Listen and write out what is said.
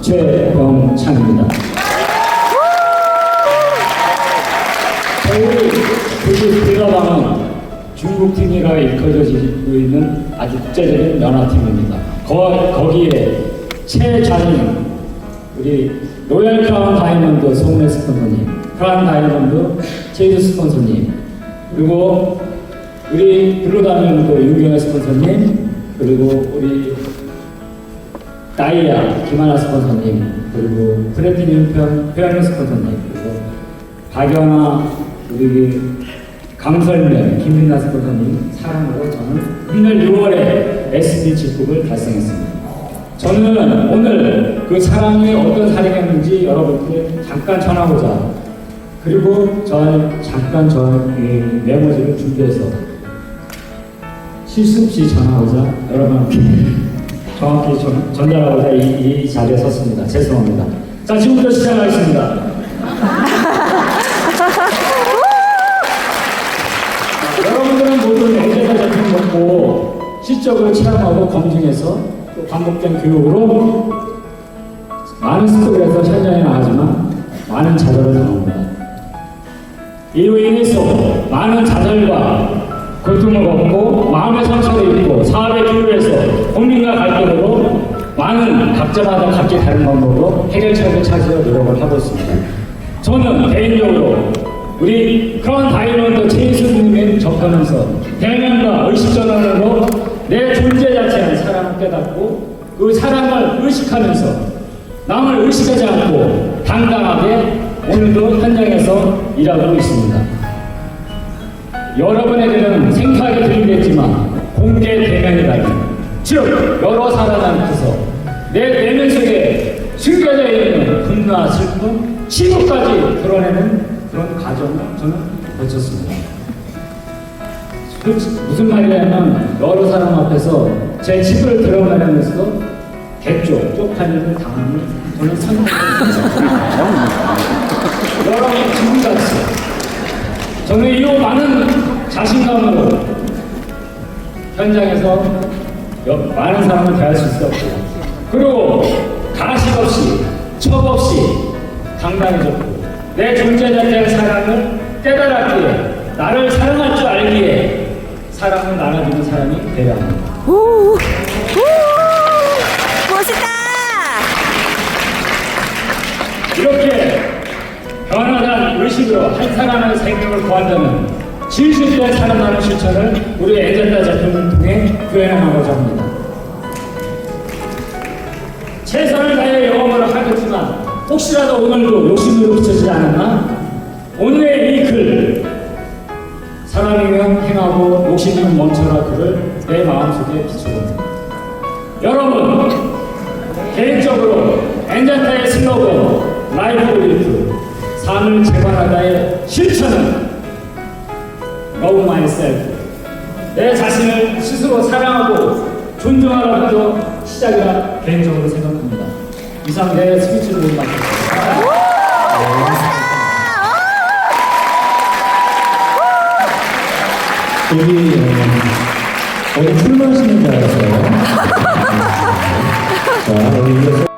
최병찬입니다. 저희 그대가방은 중국 팀이라 일컬어지고 있는 아주 국제적인 연합팀입니다. 거, 거기에 최장인 우리 로얄 크라운 다이몬드 송래 스폰서님, 크라운 다이몬드 제이드 스폰서님, 그리고 우리 블루다이몬드 유경혜 스폰서님, 그리고 우리 다이아 김하나 스폰서님, 그리고 플래티늄 편 표현 스폰서님, 그리고 박연아 우리 강설명 김민나 스폰서님 사랑으로 저는 오늘 6월에 SD 직급을 달성했습니다. 저는 오늘 그 사랑이 어떤 사랑이었는지 여러분께 잠깐 전하고자 그리고 저 잠깐 저의 메모지를 준비해서 없이 전하고자 여러분께 정확히 전, 전달하고자 이, 이 자리에 섰습니다. 죄송합니다. 자 지금부터 시작하겠습니다. 여러분들은 모두 내재자 제품 먹고 실적을 체험하고 검증해서 또 반복된 교육으로 많은 스토리에서 현장에 나가지만 많은 좌절을 당합니다. 이로 인해서 많은 좌절과 고통을 겪고 마음의 상처를 입고 사업의 기울에서 고민과 갈등으로 많은 각자마다 각기 다른 방법으로 해결책을 찾으려 노력을 하고 있습니다. 저는 개인적으로 우리 크라운 다이몬드 체인스님을 접하면서 대면과 의식 전환으로 내 존재 자체의 사랑을 깨닫고 그 사랑을 의식하면서 남을 의식하지 않고 당당하게 오늘도 현장에서 일하고 있습니다. 여러분에게는 생소하게 들리겠지만 공개 대면이라니 즉 여러 사람 앞에서 내 내면 속에 숨겨져 있는 분노와 슬픔, 치부까지 드러내는 그런 과정을 저는 거쳤습니다. 그 무슨 말이냐면 여러 사람 앞에서 제 집을 드러내면서도 개쪽, 쪽팔림을 당하는 저는 선택했습니다. 여러분 지금같이 저는 이 많은 자신감으로 현장에서 여- 많은 사람을 대할 수 있었고 그리고 가식 없이 첩 없이 당당해졌고 내 존재 자체의 사랑을 깨달았기에 나를 사랑할 줄 알기에 사랑을 나눠주는 사람이 되려 합니다. 오, 오, 멋있다. 이렇게 변화한 의식으로 한 사람의 생명을 구한다는 진실된 사랑하는 실천을 우리 에젠다 제품을 통해 구현하고자 합니다. 최선을 다해 영업을 하겠지만 혹시라도 오늘도 욕심으로 비춰지지 않았나? 오늘의 이 글, 사람이면 행하고 욕심이면 멈춰라 글을 내 마음속에 비춰봅니다. 여러분, 개인적으로 엔자타의 슬로건 라이프 리프 삶을 재발하다의 실천은 Love myself 내 자신을 스스로 사랑하고 존중하라부터 시작이라 개인적으로 생각합니다. 이상 내 스피치를 마쳤습니다. 여기 어, 어디 출마하시는 줄 알았어요. 자, 여기